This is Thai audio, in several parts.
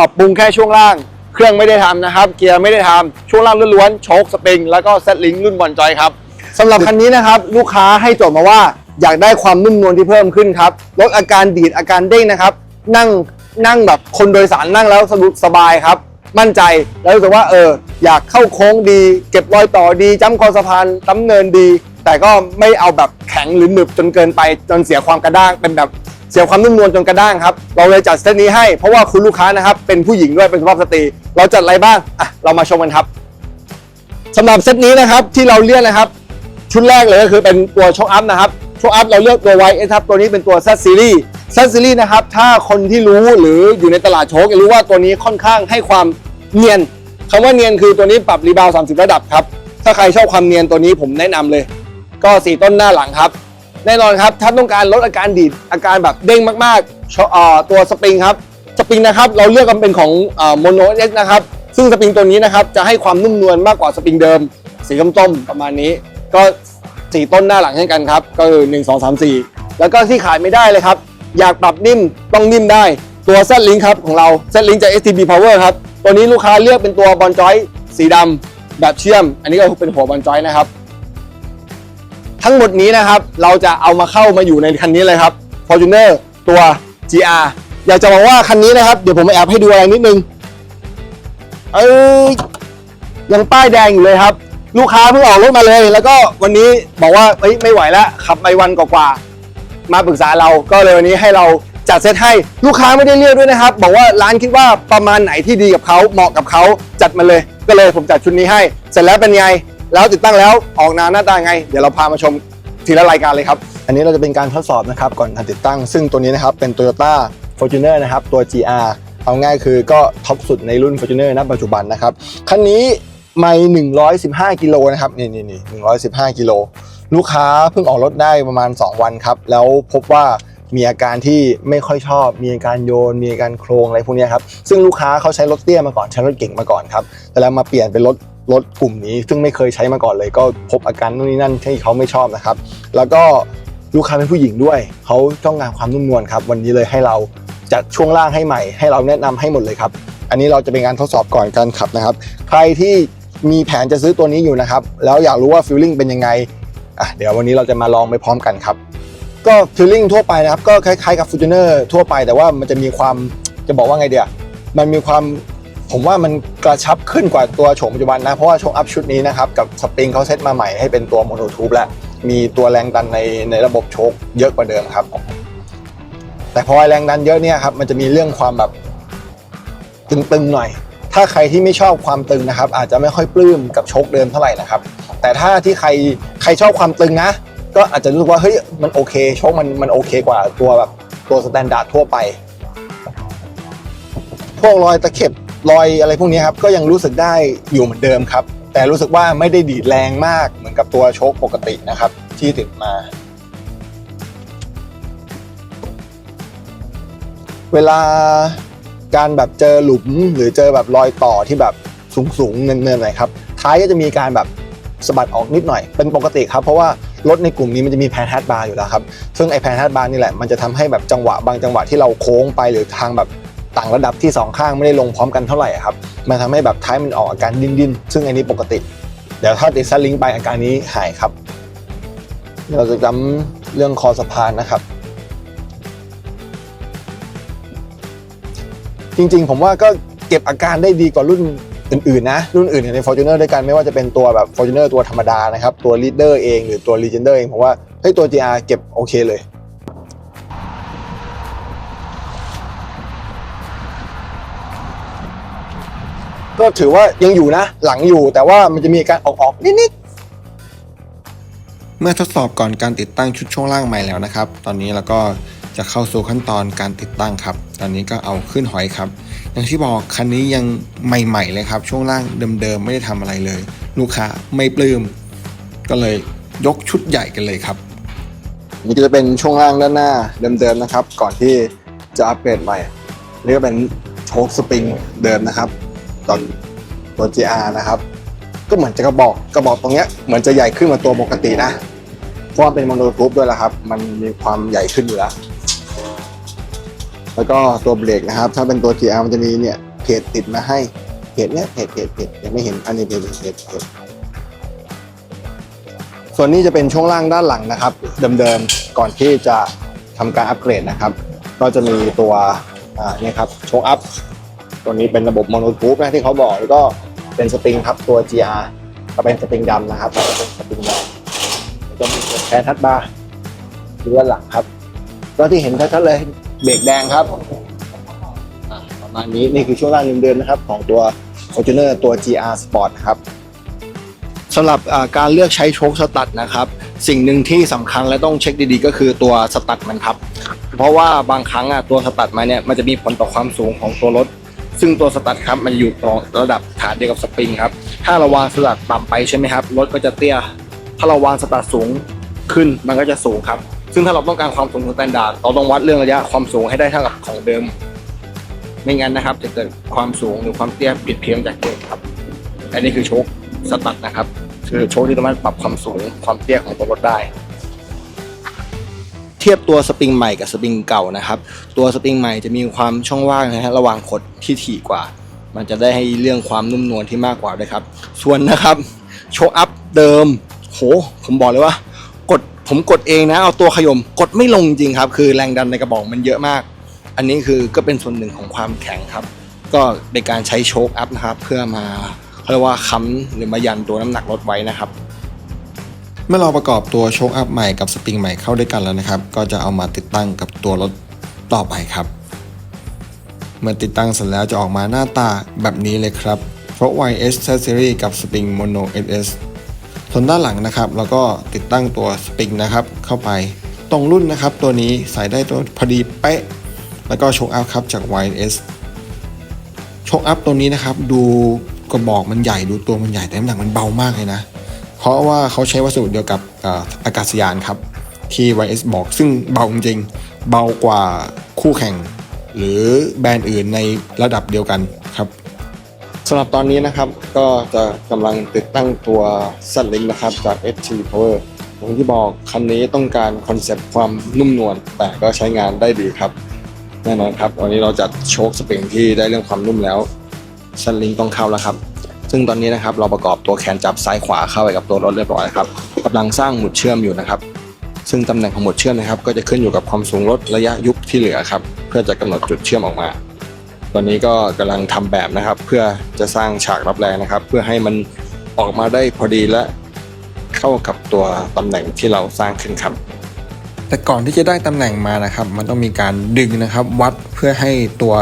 ปรับปรุงแค่ช่วงล่าง เครื่องไม่ได้ทำนะครับ เกียร์ไม่ได้ทำช่วงล่างล้วนๆโชคสปริง แล้วก็เซตลิงรุ่นบอลจอยครับสำหรับคันนี้นะครับลูกค้าให้โจทย์มาว่าอยากได้ความนุ่มนวลที่เพิ่มขึ้นครับลดอาการดีดอาการเด้งนะครับ นั่งนั่งแบบคนโดยสารนั่งแล้วสะดวกสบายครับ มั่นใจแล้วรู้สึกว่าเอออยากเข้าโค้งดี เก็บรอยต่อดีจ้ำคอสะพานตั้เนินดี แต่ก็ไม่เอาแบบแข็งหรือหนึบจนเกินไปจนเสียความกระด้างเป็นแบบ เสียความนุ่มนวลจนกระด้างครับ เราเลยจัดเซตนี้ให้เพราะว่าคุณลูกค้านะครับเป็นผู้หญิงด้วยเป็นสุภาพสตรี เราจัดอะไรบ้างอะเรามาชมกันครับสำหรับเซตนี้นะครับที่เราเลือกนะครับ ชุดแรกเลยก็คือเป็นตัวช็อคอัพนะครับช็อคอัพเราเลือกตัว Y ครับตัวนี้เป็นตัว Z Series Z Series นะครับถ้าคนที่รู้หรืออยู่ในตลาดโชคจะรู้ว่าตัวนี้ค่อนข้างให้ความเนียนคำว่าเนียนคือตัวนี้ปรับรีบาว 30 ระดับครับ ถ้าใครชอบความเนียนตัวนี้ผมแนะนำเลย ก็สีต้นหน้าหลังครับ แน่นอนครับถ้าต้องการลดอาการดีดอาการแบบเด้งมากๆตัวสปริงครับสปริงนะครับเราเลือกกันเป็นของโมโนเอสนะครับซึ่งสปริงตัวนี้นะครับจะให้ความนุ่มนวลมากกว่าสปริงเดิม สีส้มๆประมาณนี้ ก็สีต้นหน้าหลังเช่นกันครับก็คือ1 2 3 4แล้วก็ที่ขายไม่ได้เลยครับ อยากปรับนิ่มต้องนิ่มได้ตัว Z Link ครับของเรา Z Link จาก STB Power ครับตัวนี้ลูกค้าเลือกเป็นตัวบอลจอยสีดำแบบเชื่อม อันนี้ก็เป็นหัวบอลจอยนะครับ ทั้งหมดนี้นะครับเราจะเอามาเข้ามาอยู่ในคันนี้เลยครับ Fortuner ตัว GR อยากจะบอกว่าคันนี้นะครับ เดี๋ยวผมแอบให้ดูอะไรนิดนึง เอ้ยยังป้ายแดงอยู่เลยครับ ลูกค้าเพิ่งออกรถมาเลย แล้วก็วันนี้บอกว่าเอ้ยไม่ไหวแล้วขับไปวันกว่าๆมาปรึกษาเราก็เลยวันนี้ให้เราจัดเซตให้ลูกค้าไม่ได้เลือกด้วยนะครับ บอกว่าร้านคิดว่าประมาณไหนที่ดีกับเขาเหมาะกับเขาจัดมาเลย ก็เลยผมจัดชุดนี้ให้ เสร็จแล้วเป็นไง แล้วติดตั้งแล้วออกนานหน้าตาไง เดี๋ยวเราพามาชมทีละรายการเลยครับ อันนี้เราจะเป็นการทดสอบนะครับก่อนการติดตั้ง ซึ่งตัวนี้นะครับเป็น Toyota Fortuner นะครับตัว GR เอาง่ายคือก็ท็อปสุดในรุ่น Fortuner ณปัจจุบันนะครับคันนี้ไม่115 กิโลนะครับนี่นี่นี่115 กิโลลูกค้าเพิ่งออกรถได้ประมาณ 2 วันครับ แล้วพบว่ามีอาการที่ไม่ค่อยชอบ มีอาการโยน มีอาการโครงอะไรพวกนี้ครับ ซึ่งลูกค้าเขาใช้รถเตี้ยมาก่อน ใช้รถเก่งมาก่อนครับ แต่แล้วมาเปลี่ยนเป็นรถ รถกลุ่มนี้ ซึ่งไม่เคยใช้มาก่อนเลย ก็พบอาการนู่นนี่นั่นที่เขาไม่ชอบนะครับ แล้วก็ลูกค้าเป็นผู้หญิงด้วย เขาต้องการความนุ่มนวลครับวันนี้เลยให้เราจัดช่วงล่างให้ใหม่ ให้เราแนะนำให้หมดเลยครับ อันนี้เราจะเป็นการทดสอบก่อนการขับนะครับ ใครที่มีแผนจะซื้อตัวนี้อยู่นะครับ แล้วอยากรู้ว่าฟีลลิ่งเป็นยังไงอะเดี๋ยววันนี้เราจะมาลองไปพร้อมกันครับ ก็ฟีลลิ่งทั่วไปนะครับ ก็คล้ายๆกับ f o r t u n e r ทั่วไป แต่ว่ามันจะมีความจะบอกว่าไงเดียมันมีความ ผมว่ามันกระชับขึ้นกว่าตัวโฉมปัจจุบันนะ เพราะว่าโชคอัพชุดนี้นะครับ กับสปริงเขาเซตมาใหม่ให้เป็นตัวโมโนทูบแล้ว มีตัวแรงดันในในระบบโชคเยอะกว่าเดิมครับ แต่พอแรงดันเยอะเนี่ยครับมันจะมีเรื่องความแบบตึงๆหน่อย ถ้าใครที่ไม่ชอบความตึงนะครับ อาจจะไม่ค่อยปลื้มกับโชคเดิมเท่าไหร่นะครับ แต่ถ้าที่ใครใครชอบความตึงนะ ก็อาจจะรู้สึกว่าเฮ้ยมันโอเคโชคมันมันโอเคกว่าตัวแบบตัวสแตนดาร์ดทั่วไป พวกรอยตะเข็บ รอยอะไรพวกนี้ครับก็ยังรู้สึกได้อยู่เหมือนเดิมครับ แต่รู้สึกว่าไม่ได้ดีดแรงมากเหมือนกับตัวโชคปกตินะครับ ที่ติดมา เวลาการแบบเจอหลุมหรือเจอแบบรอยต่อที่แบบสูงๆเนินๆหน่อยครับท้ายก็จะมีการแบบสะบัดออกนิดหน่อยเป็นปกติครับ เพราะว่ารถในกลุ่มนี้มันจะมีแพนแฮดบาร์อยู่แล้วครับ ซึ่งไอแพนแฮดบาร์นี่แหละมันจะทำให้แบบจังหวะบางจังหวะที่เราโค้งไปหรือทางแบบ ต่างระดับที่สองข้างไม่ได้ลงพร้อมกันเท่าไหร่ครับมันทำให้แบบท้ายมันออกอาการดิ้นๆซึ่งอันนี้ปกติ เดี๋ยวถ้าติดซัลลิงไปอาการนี้หายครับ เราจะจำเรื่องคอสะพานนะครับจริงๆ ผมว่าก็เก็บอาการได้ดีกว่ารุ่นอื่นๆนะ รุ่นอื่นใน Fortuner ด้วยกันไม่ว่าจะเป็นตัวแบบ Fortuner ตัวธรรมดานะครับ ตัว Leader เองหรือตัว Legender เองผมว่าเฮ้ยตัว GR เก็บโอเคเลย ก็ถือว่ายังอยู่นะ หลังอยู่แต่ว่ามันจะมีการออกๆนิดๆเมื่อทดสอบก่อนการติดตั้งชุดช่วงล่างใหม่แล้วนะครับ ตอนนี้เราก็จะเข้าสู่ขั้นตอนการติดตั้งครับ ตอนนี้ก็เอาขึ้นหอยครับ อย่างที่บอกคันนี้ยังใหม่ ๆ เลยครับ ช่วงล่างเดิมๆไม่ได้ทำอะไรเลย ลูกค้าไม่ปลื้มก็เลยยกชุดใหญ่กันเลยครับนี่ก็จะเป็นช่วงล่างด้านหน้าเดิมๆนะครับ ก่อนที่จะอัปเกรดใหม่นี่ก็เป็นโชคสปริงเดิมนะครับ ตอนตัว GR นะครับ ก็เหมือนจะกระบอกกระบอกตรงเนี้ยเหมือนจะใหญ่ขึ้นกว่าตัวปกตินะ เพราะว่าเป็นมโนทูบด้วยละครับ มันมีความใหญ่ขึ้นอยู่แล้ว แล้วก็ตัวเบรกนะครับ ถ้าเป็นตัว GR มันจะมีเนี่ยเพจติดมาให้เพจเนี้ยเพจเพจเพจยังไม่เห็นอันนี้เพจเพจเพจส่วนนี้จะเป็นช่วงล่างด้านหลังนะครับ เดิมๆก่อนที่จะทำการอัปเกรดนะครับ ก็จะมีตัวนี่ครับโชคอัพ ตัวนี้เป็นระบบโมโนทูปนะที่เขาบอกแล้วก็เป็นสปริงครับตัว GR ก็เป็นสปริงดำนะครับก็เป็นสปริงดำแล้วก็มีแคร์ทัดบาร์ดูด้านหลังครับก็ที่เห็นชัดๆเลยเบรกแดงครับประมาณนี้นี่คือช่วงล่างเดิมๆนะครับ ของตัว Fortuner ตัว GR Sport ครับสำหรับการเลือกใช้โชคสตัดนะครับ สิ่งหนึ่งที่สำคัญและต้องเช็คดีๆ ก็คือตัวสตัดมันครับ เพราะว่าบางครั้งอะตัวสตัดมาเนี่ยมันจะมีผลต่อความสูงของตัวรถ ซึ่งตัวสตัดครับมันอยู่ตรงระดับฐานเดียวกับสปริงครับ ถ้าเราวางสตัดต่ำไปใช่ไหมครับ รถก็จะเตี้ย ถ้าเราวางสตัดสูงขึ้นมันก็จะสูงครับ ซึ่งถ้าเราต้องการความสูงของสแตนดาร์ดเราต้องวัดเรื่องระยะความสูงให้ได้เท่ากับของเดิม ไม่งั้นนะครับ จะเกิดความสูงหรือความเตี้ยผิดเพี้ยนจากเดิมครับ อันนี้คือโชคสตัดนะครับ คือโชคที่สามารถปรับความสูงความเตี้ยของตัวรถได้ เทียบตัวสปริงใหม่กับสปริงเก่านะครับ ตัวสปริงใหม่จะมีความช่องว่างนะฮะระหว่างขดที่ถี่กว่า มันจะได้ให้เรื่องความนุ่มนวลที่มากกว่าด้วยครับ ส่วนนะครับโชว์อัพเดิมโหผมบอกเลยว่า กดผมกดเองนะเอาตัวขยมกดไม่ลงจริงครับ คือแรงดันในกระบอกมันเยอะมาก อันนี้คือก็เป็นส่วนหนึ่งของความแข็งครับ ก็เป็นการใช้โชคอัพนะครับ เพื่อมาเรียกว่าค้ำหรือมายันตัวน้ำหนักรถไว้นะครับ เมื่อเราประกอบตัวโชคอัพใหม่กับสปริงใหม่เข้าด้วยกันแล้วนะครับ ก็จะเอามาติดตั้งกับตัวรถต่อไปครับ เมื่อติดตั้งเสร็จแล้วจะออกมาหน้าตาแบบนี้เลยครับ เพราะ YS Series กับ Spring Mono SS ส่วนด้านหลังนะครับเราก็ติดตั้งตัวสปริงนะครับ เข้าไปตรงรุ่นนะครับ ตัวนี้ใส่ได้ตัวพอดีเป๊ะ แล้วก็โชคอัพครับจาก YS โชคอัพตัวนี้นะครับ ดูกระบอกมันใหญ่ดูตัวมันใหญ่แต่น้ำหนักมันเบามากเลยนะ เพราะว่าเขาใช้วัสดุเดียวกับอากาศยานครับที่ YS บอก ซึ่งเบาจริงเบากว่าคู่แข่ง หรือแบรนด์อื่นในระดับเดียวกันครับสำหรับตอนนี้นะครับก็จะกำลังติดตั้งตัวสัตลิงนะครับจาก ST Power อย่างที่บอกคันนี้ต้องการคอนเซปต์ความนุ่มนวลแต่ก็ใช้งานได้ดีครับแน่นอนครับวันนี้เราจัดโชคสปริงที่ได้เรื่องความนุ่มแล้วสัตลิงต้องเข้าแล้วครับ ซึ่งตอนนี้นะครับเราประกอบตัวแขนจับซ้ายขวาเข้าไปกับตัวรถเรียบร้อยแล้วครับกำลังสร้างหมุดเชื่อมอยู่นะครับ ซึ่งตำแหน่งของหมุดเชื่อมนะครับ ก็จะขึ้นอยู่กับความสูงรถระยะยุบที่เหลือครับเพื่อจะกำหนดจุดเชื่อมออกมา ตอนนี้ก็กำลังทำแบบนะครับ เพื่อจะสร้างฉากรับแรงนะครับ เพื่อให้มันออกมาได้พอดีและเข้ากับตัวตำแหน่งที่เราสร้างขึ้นครับ แต่ก่อนที่จะได้ตำแหน่งมานะครับ มันต้องมีการดึงนะครับ วัดเพื่อให้ตัว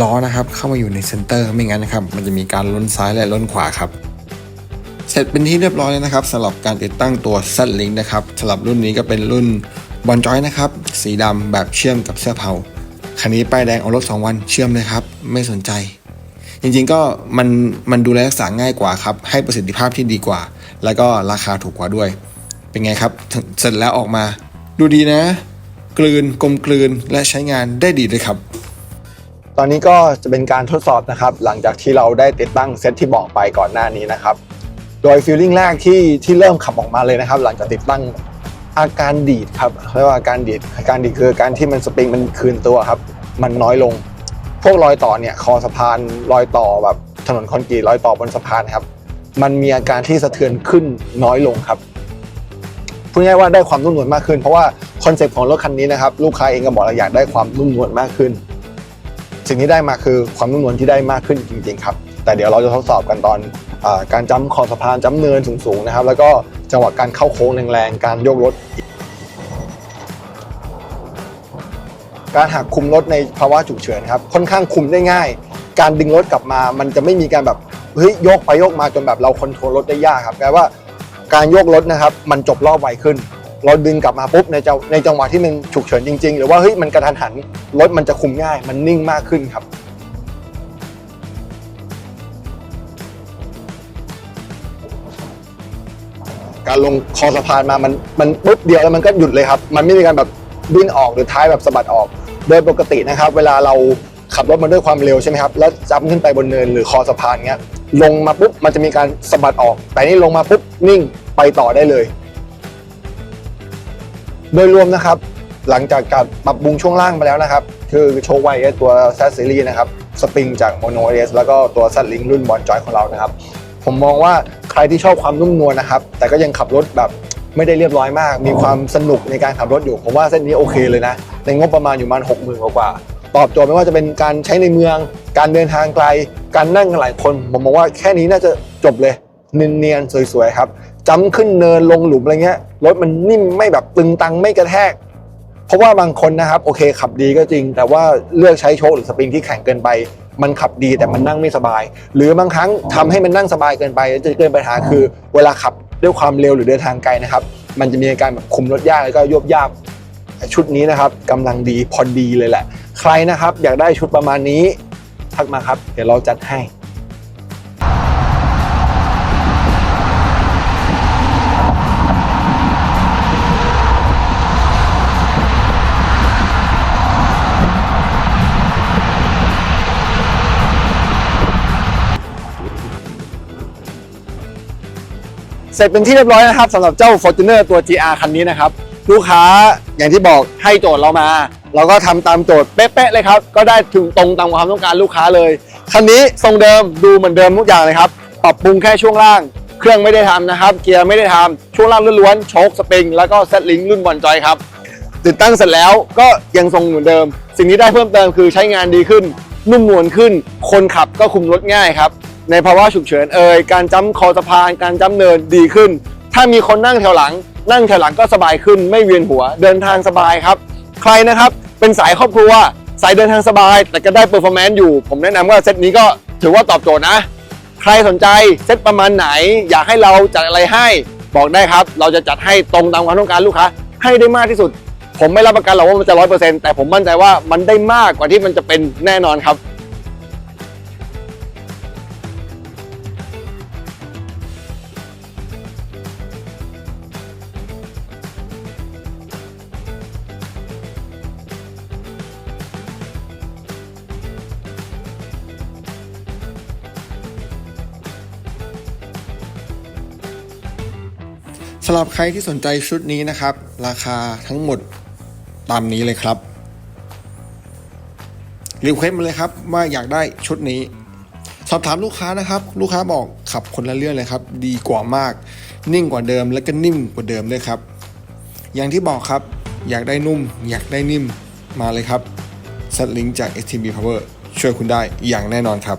ล้อนะครับเข้ามาอยู่ในเซนเตอร์ไม่งั้นนะครับมันจะมีการล้นซ้ายและล้นขวาครับเสร็จเป็นที่เรียบร้อยแล้วนะครับสำหรับการติดตั้งตัว z l i n k นะครับสำหรับรุ่นนี้ก็เป็นรุ่นบอลจอยนะครับสีดำแบบเชื่อมกับเสื้อเผาคันนี้ป้ายแดงเอารถ2 วันเชื่อมเลยครับ ไม่สนใจ จริงๆก็มันมันดูแลรักษาง่ายกว่าครับ ให้ประสิทธิภาพที่ดีกว่า แล้วก็ราคาถูกกว่าด้วย เป็นไงครับ เสร็จแล้วออกมา ดูดีนะ กลืนกลมกลืนและใช้งานได้ดีเลยครับ ตอนนี้ก็จะเป็นการทดสอบนะครับ หลังจากที่เราได้ติดตั้งเซตที่บอกไปก่อนหน้านี้นะครับ โดยฟีลลิ่งแรกที่ที่เริ่มขับออกมาเลยนะครับ หลังจากติดตั้งอาการดีดครับเรียกว่าอาการดีดอาการดีดคือการที่มันสปริงมันคืนตัวครับ มันน้อยลง พวกรอยต่อเนี่ย คอสะพานรอยต่อแบบถนนคอนกรีตรอยต่อบนสะพานครับ มันมีอาการที่สะเทือนขึ้นน้อยลงครับพูดง่ายว่าได้ความนุ่มนวลมากขึ้น เพราะว่าคอนเซ็ปต์ของรถคันนี้นะครับลูกค้าเองก็บอกเราอยากได้ความนุ่มนวลมากขึ้น สิ่งที่ได้มาคือความนุ่มนวลที่ได้มากขึ้นจริง ๆ ครับ แต่เดี๋ยวเราจะทดสอบกันตอนอการจ้ำคอสะพานจ้ำเนินสูงๆนะครับ แล้วก็จังหวะการเข้าโค้งแรงๆการโยกรถการหักคุมรถในภาวะฉุกเฉินครับค่อนข้างคุมได้ง่าย การดึงรถกลับมา มันจะไม่มีการแบบเฮ้ยโยกไปโยกมาจนแบบเราคอนโทรลรถได้ยากครับแปลว่าการโยกรถนะครับ มันจบรอบไวขึ้น เราดึงกลับมาปุ๊บในจังในจังหวะที่มันฉุกเฉินจริง ๆ หรือว่าเฮ้ยมันกระทันหันรถมันจะคุมง่าย มันนิ่งมากขึ้นครับการลงคอสะพานมา มัน มันปุ๊บเดียวแล้วมันก็หยุดเลยครับ มันไม่มีการแบบดิ้นออกหรือท้ายแบบสะบัดออก โดยปกตินะครับ เวลาเราขับรถมาด้วยความเร็วใช่ไหมครับ แล้วจับขึ้นไปบนเนินหรือคอสะพานเงี้ย ลงมาปุ๊บ มันจะมีการสะบัดออก แต่นี่ลงมาปุ๊บนิ่งไปต่อได้เลย โดยรวมนะครับ หลังจากการปรับปรุงช่วงล่างไปแล้วนะครับ คือโชว์ไวตัวแซสซีรีนะครับสปริงจาก Mono S แล้วก็ตัว Z Link รุ่นบอลจอยของเรานะครับ ผมมองว่าใครที่ชอบความนุ่มนวลนะครับ แต่ก็ยังขับรถแบบไม่ได้เรียบร้อยมาก มีความสนุกในการขับรถอยู่ ผมว่าเส้นนี้โอเคเลยนะ ในงบประมาณอยู่ประมาณ6 0,000กว่า ตอบโจทย์ไม่ว่าจะเป็นการใช้ในเมือง การเดินทางไกล การนั่งกันหลายคน ผมมองว่าแค่นี้น่าจะจบเลย เนียนๆ สวยๆ ครับ จำขึ้นเนินลงหลุมอะไรเงี้ยรถมันนิ่มไม่แบบตึงตังไม่กระแทก เพราะว่าบางคนนะครับโอเคขับดีก็จริง แต่ว่าเลือกใช้โชคหรือสปริงที่แข็งเกินไป มันขับดีแต่มันนั่งไม่สบาย หรือบางครั้งทำให้มันนั่งสบายเกินไปจะเกิดปัญหาคือ เวลาขับด้วยความเร็วหรือเดินทางไกลนะครับ มันจะมีอาการแบบคุมรถยากแล้วก็ยวบยาบชุดนี้นะครับกำลังดีพอดีเลยแหละ ใครนะครับอยากได้ชุดประมาณนี้ทักมาครับ เดี๋ยวเราจัดให้ เสร็จเป็นที่เรียบร้อยนะครับสำหรับเจ้า Fortuner ตัว GR คันนี้นะครับ ลูกค้าอย่างที่บอกให้โจทย์เรามา เราก็ทำตามโจทย์เป๊ะๆเลยครับ ก็ได้ถึงตรงตามความต้องการลูกค้าเลย คันนี้ทรงเดิมดูเหมือนเดิมทุกอย่างเลยครับ ปรับปรุงแค่ช่วงล่าง เครื่องไม่ได้ทำนะครับ เกียร์ไม่ได้ทำช่วงล่างล้วนๆโชคสปริงแล้วก็เซตลิงรุ่นบอลจอยครับติดตั้งเสร็จแล้วก็ยังทรงเหมือนเดิม สิ่งที่ได้เพิ่มเติมคือใช้งานดีขึ้น นุ่มนวลขึ้น คนขับก็คุมรถง่ายครับ ในภาวะฉุกเฉินเอ่ยการจ้ำคอสะพาน การจ้ำเนินดีขึ้น ถ้ามีคนนั่งแถวหลัง นั่งแถวหลังก็สบายขึ้น ไม่เวียนหัวเดินทางสบายครับ ใครนะครับเป็นสายครอบครัวสายเดินทางสบาย แต่ก็ได้เปอร์ฟอร์แมนซ์อยู่ ผมแนะนำว่าเซตนี้ก็ถือว่าตอบโจทย์นะ ใครสนใจเซตประมาณไหน อยากให้เราจัดอะไรให้บอกได้ครับ เราจะจัดให้ตรงตามความต้องการลูกค้าให้ได้มากที่สุด ผมไม่รับประกันหรอกว่ามันจะร้อยเปอร์เซ็นต์แต่ผมมั่นใจว่ามันได้มากกว่าที่มันจะเป็นแน่นอนครับ สำหรับใครที่สนใจชุดนี้นะครับ ราคาทั้งหมดตามนี้เลยครับรีเควสมาเลยครับว่าอยากได้ชุดนี้ สอบถามลูกค้านะครับ ลูกค้าบอกขับคนละเรื่องเลยครับ ดีกว่ามาก นิ่งกว่าเดิมและก็นิ่มกว่าเดิมด้วยครับ อย่างที่บอกครับ อยากได้นุ่ม อยากได้นิ่มมาเลยครับสัตลิงจาก STB Power ช่วยคุณได้อย่างแน่นอนครับ